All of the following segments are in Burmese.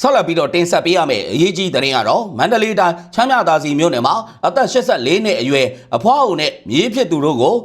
ဆက်လက်ပြီးတော့တင်ဆက်ပေးရမယ့်အရေးကြီးသတင်းကတော့မန္တလေးတိုင်းချမ်းမြသာစီမြို့နယ်မှာအသက်84နှစ်အရွယ်အဖွားအုံနဲ့မြေးဖြစ်သူတို့ကို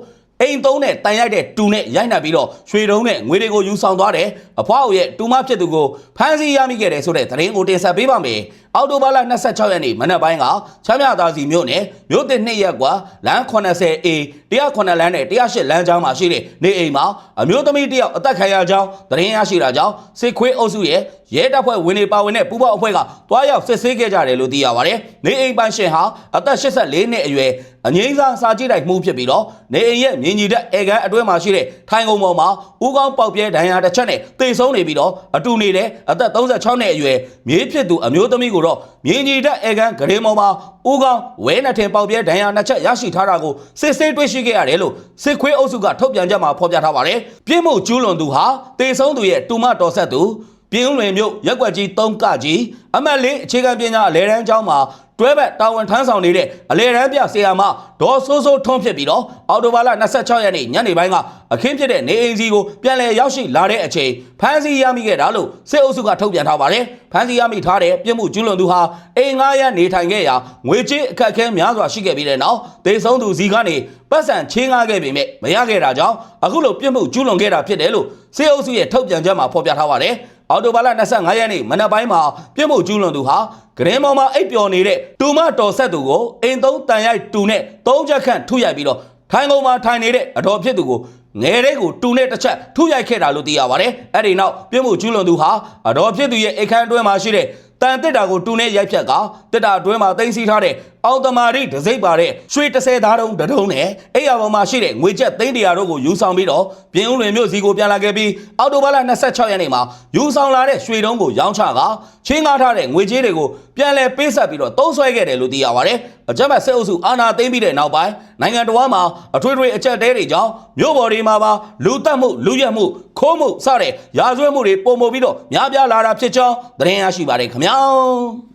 အိမ်သုံးနဲ့တန်ရိုက်တဲ့တူနဲ့ရိုက်နှက်ပြီးတော့ရွှေတုံးနဲ့ငွေတွေကိုယူဆောင်သွားတယ်အဖွားအုံရဲ့တူမဖြစ်သူကိုဖမ်းဆီးရမိခဲ့တယ်ဆိုတဲ့သတင်းကိုတင်ဆက်ပေးပါမယ် အော်တိုဘာလ26ရက်နေ့မနက်ပိုင်းကချမ်းမြသာစီမြို့နယ်မြို့တစ်နှစ်ရက်ကွာလမ်း 80A 109လမ်းနဲ့108လမ်းကြားမှာရှိတဲ့နေအိမ်မှာအမျိုးသမီးတစ်ယောက်အသက်ခံရကြောင်းသတင်းရရှိတာကြောင့်စစ်ခွေးအုပ်စုရဲ့ရဲတပ်ဖွဲ့ဝင်တွေပါဝင်တဲ့ပူးပေါင်းအဖွဲ့ကတွားရောက်စစ်ဆေးခဲ့ကြတယ်လို့သိရပါတယ်။နေအိမ်ပိုင်ရှင်ဟာအသက်84နှစ်အရွယ်အငိမ့်စားစာကြည့်တိုက်မှုဖြစ်ပြီးတော့နေအိမ်ရဲ့မြင်းကြီးတဲ့အေကန်အတွင်းမှာရှိတဲ့ထိုင်ကုန်ပေါ်မှာဦးကောင်းပေါက်ပြဲဒဏ်ရာတစ်ချက်နဲ့တေဆုံးနေပြီးတော့အတူနေတဲ့အသက်36နှစ်အရွယ်မြေးဖြစ်သူအမျိုးသမီးကိုတော့မြင်းကြီးတဲ့အေကန်ဂရေမော်မှာဦးကောင်းဝဲနှစ်ထင်ပေါက်ပြဲဒဏ်ရာနှစ်ချက်ရရှိထားတာကိုစစ်ဆေးတွေ့ရှိခဲ့ရတယ်လို့စစ်ခွေးအုပ်စုကထုတ်ပြန်ကြမှာဖော်ပြထားပါတယ်။ပြင်းမှုကျူးလွန်သူဟာတေဆုံးသူရဲ့တူမတော်ဆက်သူပြင်းလွင်မြို့ရက်ွက်ကြီး3ကကြီးအမတ်လေးအခြေခံပညာအလဲတန်းကျောင်းမှာ တွဲဘက်တာဝန်ထမ်းဆောင်နေတဲ့အလဲတန်းပြဆရာမဒေါ်စိုးစိုးထွန်းဖြစ်ပြီးတော့အော်တိုဘာလ26ရက်နေ့ညနေပိုင်းကအခင်းဖြစ်တဲ့နေအိမ်စီကိုပြန်လည်ရောက်ရှိလာတဲ့အချိန်ဖမ်းဆီးရမိခဲ့တာလို့စစ်အုပ်စုကထုတ်ပြန်ထားပါတယ်ဖမ်းဆီးရမိထားတဲ့ပြစ်မှုကျူးလွန်သူဟာအိမ်ငားရနေထိုင်ခဲ့ရာငွေကြေးအခက်အခဲများစွာရှိခဲ့ပြီးတဲ့နောက်ဒေဆုံးသူစီကနေပတ်စံချင်းကားခဲ့ပေမဲ့မရခဲ့တာကြောင့်အခုလိုပြစ်မှုကျူးလွန်ခဲ့တာဖြစ်တယ်လို့စစ်အုပ်စုရဲ့ထုတ်ပြန်ချက်မှာဖော်ပြထားပါတယ် အော်တိုဘာလ25ရက်နေ့မနက်ပိုင်းမှာပြစ်မှုကျူးလွန်သူဟာဂရင်းမောင်မှာအိပ်ပျော်နေတဲ့တူမတော်ဆက်သူကိုအိမ်သုံးတန်ရိုက်တူနဲ့သုံးချက်ခန့်ထုရိုက်ပြီးတော့ထိုင်ကုန်မှာထိုင်နေတဲ့အတော်ဖြစ်သူကိုငယ်တဲ့ကိုတူနဲ့တစ်ချက်ထုရိုက်ခဲ့တာလို့သိရပါတယ်။အဲ့ဒီနောက်ပြစ်မှုကျူးလွန်သူဟာအတော်ဖြစ်သူရဲ့အခန်းအတွင်းမှာရှိတဲ့တန်တစ်တာကိုတူနဲ့ရိုက်ဖြတ်ကတစ်တာအတွင်းမှာတင်စီထားတဲ့ အော်တမာရီဒစိမ့်ပါတဲ့ရွှေ30သားတုံးတတုံးနဲ့အဲ့ရပေါ်မှာရှိတဲ့ငွေကျပ်သိန်းတရာတို့ကိုယူဆောင်ပြီးတော့ပြင်းဦးလွင်မြို့စီကိုပြန်လာခဲ့ပြီးအော်တိုဘာလ26ရက်နေ့မှာယူဆောင်လာတဲ့ရွှေတုံးကိုရောင်းချကချင်းကားထားတဲ့ငွေကြေးတွေကိုပြန်လည်ပေးဆက်ပြီးတော့သုံးဆွဲခဲ့တယ်လို့သိရပါတယ်။အကြမ်းဖက်စစ်အုပ်စုအာဏာသိမ်းပြီးတဲ့နောက်ပိုင်းနိုင်ငံတော်မှာအထွေထွေအကြက်တဲတွေကြောင့်မြို့ပေါ်တွေမှာပါလူတက်မှုလူရက်မှုခိုးမှုစတဲ့ရာဇဝတ်မှုတွေပုံမပြီးတော့များပြားလာတာဖြစ်ကြောင်းသတင်းရရှိပါတယ်ခင်ဗျာ။